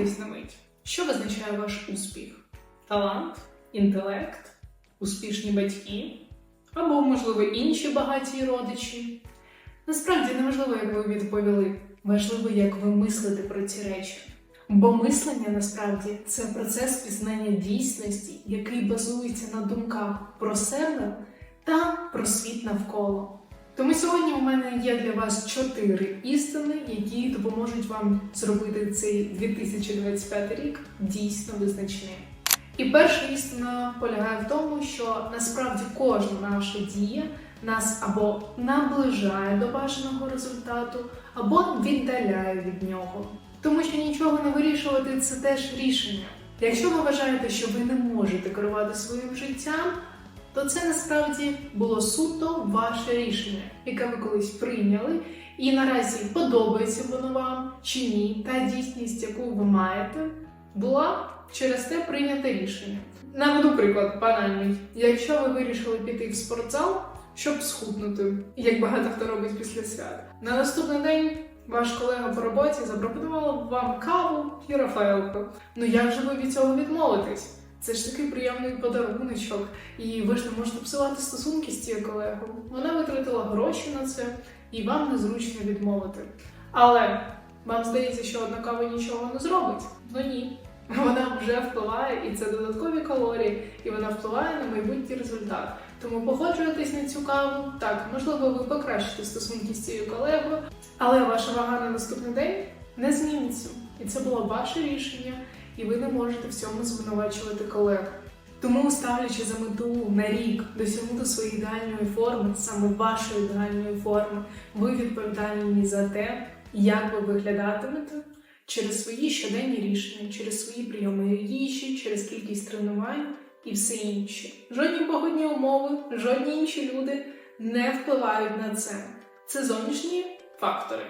Задумайтесь на мить, що визначає ваш успіх? Талант, інтелект, успішні батьки або, можливо, інші багаті родичі. Насправді не важливо, як ви відповіли, важливо, як ви мислите про ці речі. Бо мислення насправді це процес пізнання дійсності, який базується на думках про себе та про світ навколо. Тому сьогодні у мене є для вас чотири істини, які допоможуть вам зробити цей 2025 рік дійсно визначним. І перша істина полягає в тому, що насправді кожна наша дія нас або наближає до бажаного результату, або віддаляє від нього. Тому що нічого не вирішувати це теж рішення. Якщо ви вважаєте, що ви не можете керувати своїм життям, то це насправді було суто ваше рішення, яке ви колись прийняли, і наразі подобається воно вам чи ні, та дійсність, яку ви маєте, була через те прийняте рішення. Наведу приклад банальний. Якщо ви вирішили піти в спортзал, щоб схуднути, як багато хто робить після свят, на наступний день ваш колега по роботі запропонував вам каву і рафаелку. Ну як же ви від цього відмовитесь? Це ж такий приємний подаруночок, і ви ж не можете псувати стосунки з цією колегою. Вона витратила гроші на це, і вам незручно відмовити. Але вам здається, що одна кава нічого не зробить? Ну ні. Вона вже впливає, і це додаткові калорії, і вона впливає на майбутній результат. Тому погоджуєтесь на цю каву. Так, можливо, ви покращите стосунки з цією колегою, але ваша вага на наступний день не зміниться. І це було ваше рішення, і ви не можете в цьому звинувачувати колег. Тому, ставлячи за мету на рік досягнути своєї ідеальної форми, саме вашої ідеальної форми, ви відповідальні за те, як ви виглядатимете через свої щоденні рішення, через свої прийоми їжі, через кількість тренувань і все інше. Жодні погодні умови, жодні інші люди не впливають на це. Це зовнішні фактори,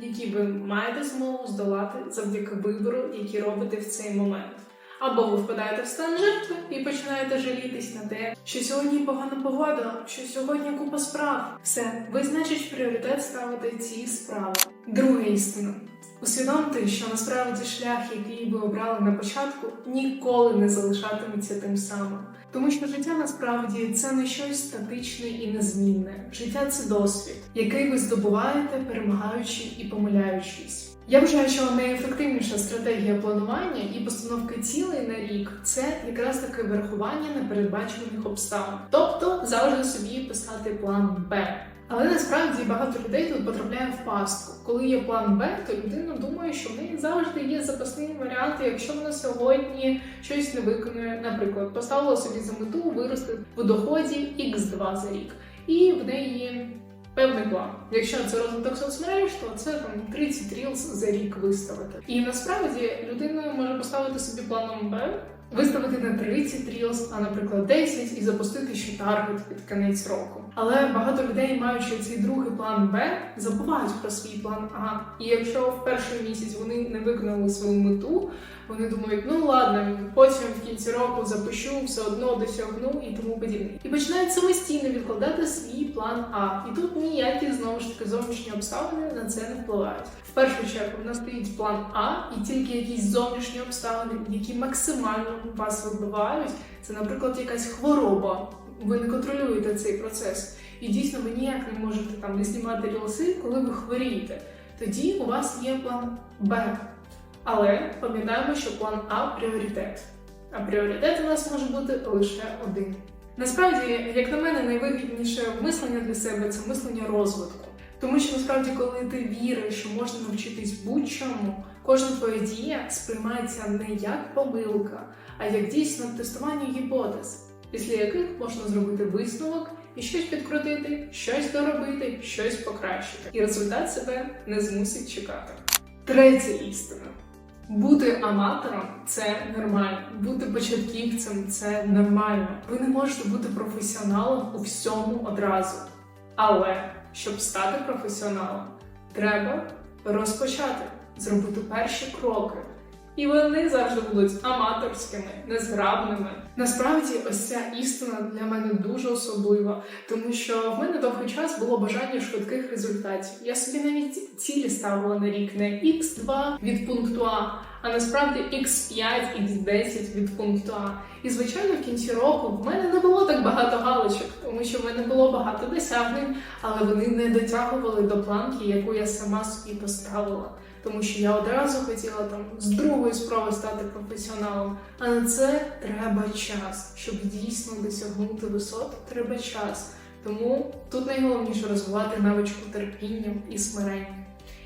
які ви маєте змогу здолати завдяки вибору, який робите в цей момент. Або ви впадаєте в стан жертви і починаєте жалітись на те, що сьогодні погана погода, що сьогодні купа справ. Все, ви, значить, пріоритет ставите ці справи. Друга істина. Усвідомте, що насправді шлях, який ви обрали на початку, ніколи не залишатиметься тим самим. Тому що життя насправді це не щось статичне і незмінне. Життя це досвід, який ви здобуваєте, перемагаючи і помиляючись. Я вважаю, що найефективніша стратегія планування і постановки цілей на рік це якраз таке врахування непередбачених обставин, тобто завжди собі писати план Б. Але насправді багато людей тут потрапляє в пастку. Коли є план Б, то людина думає, що в неї завжди є запасний варіант, якщо вона сьогодні щось не виконує, наприклад, поставила собі за мету вирости в доході X2 за рік, і в неї певний план. Якщо це розвиток соцмереж, то це там 30 рілс за рік виставити. І насправді людина може поставити собі планом Б. Виставити не 30 рілс, а наприклад 10 і запустити ще таргет під кінець року. Але багато людей, маючи цей другий план Б, забувають про свій план А. І якщо в перший місяць вони не виконали свою мету, вони думають, ну ладно, потім в кінці року запущу, все одно досягну і тому подібне. І починають самостійно відкладати свій план А. І тут ніякі знову ж таки зовнішні обставини на це не впливають. В першу чергу в нас стоїть план А, і тільки якісь зовнішні обставини, які максимально вас вибивають. Це, наприклад, якась хвороба. Ви не контролюєте цей процес, і дійсно ви ніяк не можете там не знімати рілси, коли ви хворієте. Тоді у вас є план Б. Але пам'ятаємо, що план А пріоритет. А пріоритет у нас може бути лише один. Насправді, як на мене, найвигідніше мислення для себе це мислення розвитку. Тому що насправді, коли ти віриш, що можна навчитись будь-чому, кожна твоя дія сприймається не як помилка, а як дійсно тестування гіпотез, після яких можна зробити висновок і щось підкрутити, щось доробити, щось покращити. І результат себе не змусить чекати. Третя істина. Бути аматором це нормально, бути початківцем це нормально. Ви не можете бути професіоналом у всьому одразу. Але щоб стати професіоналом, треба розпочати, зробити перші кроки. І вони завжди будуть аматорськими, незграбними. Насправді, ось ця істина для мене дуже особлива, тому що в мене довгий час було бажання швидких результатів. Я собі навіть цілі ставила на рік не X2 від пункту А, а насправді x5, x10 від пункту А. І звичайно, в кінці року в мене не було так багато галочок, що в мене було багато досягнень, але вони не дотягували до планки, яку я сама собі поставила. Тому що я одразу хотіла там з другої спроби стати професіоналом. А на це треба час. Щоб дійсно досягнути висот, треба час. Тому тут найголовніше розвивати навичку терпіння і смирення.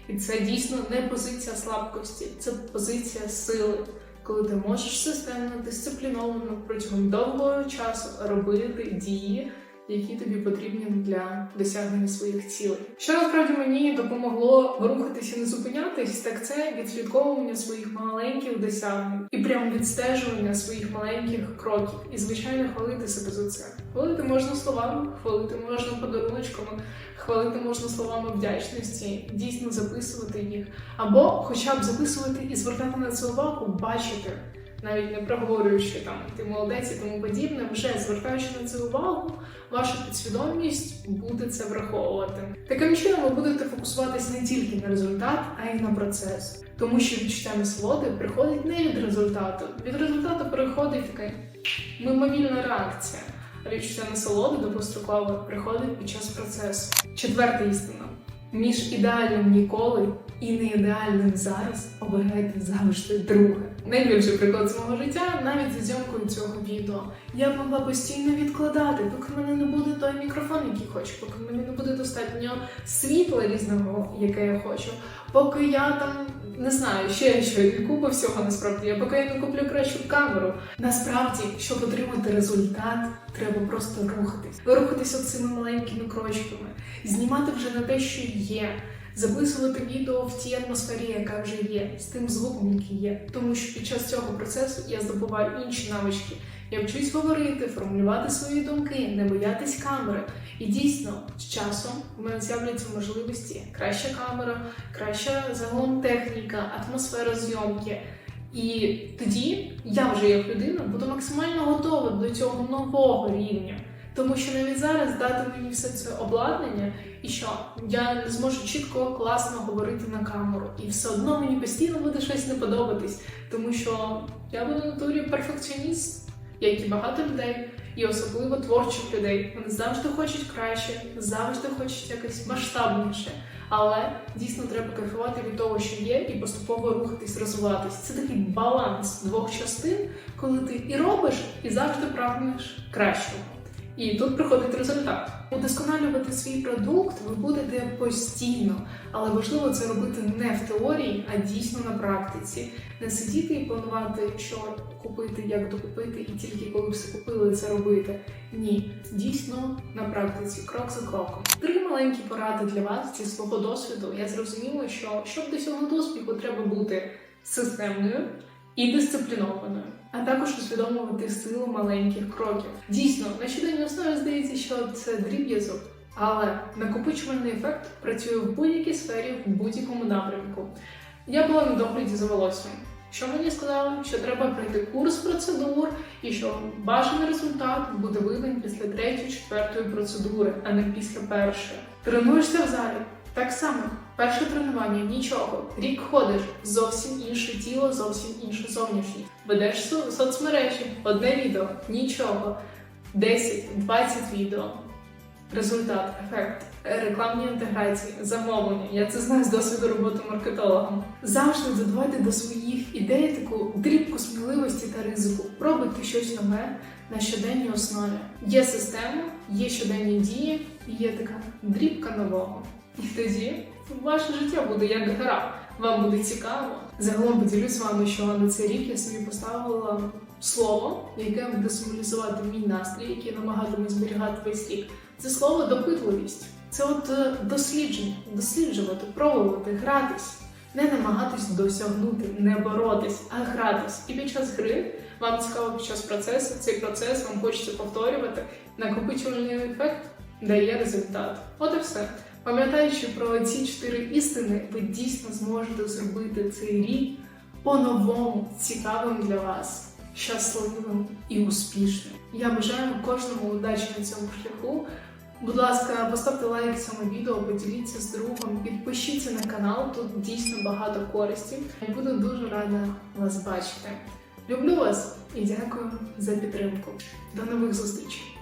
І це дійсно не позиція слабкості, це позиція сили, коли ти можеш системно, дисципліновано протягом довгого часу робити дії, які тобі потрібні для досягнення своїх цілей. Що насправді мені допомогло рухатися і не зупинятись, так це відслідковування своїх маленьких досягнень і прям відстежування своїх маленьких кроків. І звичайно хвалити себе за це. Хвалити можна словами, хвалити можна подаруночками, хвалити можна словами вдячності, дійсно записувати їх, або хоча б записувати і звертати на це увагу, бачити. Навіть не проговорюючи там ти молодець і тому подібне, вже звертаючи на це увагу, ваша підсвідомість буде це враховувати. Таким чином ви будете фокусуватись не тільки на результат, а й на процес. Тому що відчуття насолоди приходить не від результату. Від результату переходить така мимовільна реакція. Відчуття насолоди до довгострокове приходить під час процесу. Четверта істина: між ідеальним ніколи і неідеальним зараз обирайте завжди друге. Найбільший приклад з мого життя навіть з зйомкою цього відео. Я могла постійно відкладати, поки в мене не буде той мікрофон, який хочу, поки в мене не буде достатньо світла різного, яке я хочу, поки я там не знаю, ще що і купа всього насправді. Я поки я не куплю кращу камеру. Насправді, щоб отримати результат, треба просто рухатись. Рухатись цими маленькими крочками, знімати вже на те, що є. Записувати відео в тій атмосфері, яка вже є, з тим звуком, який є. Тому що під час цього процесу я здобуваю інші навички. Я вчусь говорити, формулювати свої думки, не боятись камери. І дійсно, з часом в мене з'являться можливості краща камера, краща загалом техніка, атмосфера зйомки. І тоді я вже як людина буду максимально готова до цього нового рівня. Тому що навіть зараз дати мені все це обладнання, і що я не зможу чітко, класно говорити на камеру, і все одно мені постійно буде щось не подобатись, тому що я в натурі перфекціоніст, як і багато людей, і особливо творчих людей. Вони завжди хочуть краще, завжди хочуть якось масштабніше. Але дійсно треба кайфувати від того, що є, і поступово рухатись, розвиватись. Це такий баланс двох частин, коли ти і робиш, і завжди прагнеш кращого. І тут приходить результат. Удосконалювати свій продукт ви будете постійно, але важливо це робити не в теорії, а дійсно на практиці. Не сидіти і планувати, що купити, як докупити, і тільки коли все купили, це робити. Ні, дійсно на практиці, крок за кроком. Три маленькі поради для вас зі свого досвіду. Я зрозуміла, що щоб досягнути успіху, треба бути системною і дисциплінованою а також усвідомлювати силу маленьких кроків. Дійсно, на щоденній основі здається, що це дріб'язок, але накопичувальний ефект працює в будь-якій сфері, в будь-якому напрямку. Я була на догляді за волоссям. Що мені сказали, що треба пройти курс процедур, і що бажаний результат буде виден після третьої, четвертої процедури, а не після першої. Тренуєшся в залі. Так само, перше тренування нічого. Рік ходиш, зовсім інше тіло, зовсім інша зовнішність. Ведеш соцмережі, одне відео, нічого. 10-20 відео. Результат, ефект, рекламні інтеграції, замовлення. Я це знаю з досвіду роботи маркетологом. Завжди додавайте до своїх ідей таку дрібку сміливості та ризику. Пробуйте щось нове на щоденній основі. Є система, є щоденні дії, і є така дрібка нового. І тоді ваше життя буде як гра. Вам буде цікаво. Загалом поділюсь з вами, що на цей рік я собі поставила слово, яке буде символізувати мій настрій, який я намагатимусь зберігати весь рік. Це слово допитливість. Це от е, дослідження, досліджувати, пробувати, гратись, не намагатись досягнути, не боротись, а гратись. І під час гри вам цікаво під час процесу, цей процес вам хочеться повторювати. Накопичувальний ефект дає результат. От і все. Пам'ятаючи про ці чотири істини, ви дійсно зможете зробити цей рік по-новому цікавим для вас, щасливим і успішним. Я бажаю кожному удачі на цьому шляху. Будь ласка, поставте лайк цьому відео, поділіться з другом, підпишіться на канал, тут дійсно багато користі. Я буду дуже рада вас бачити. Люблю вас і дякую за підтримку. До нових зустрічей!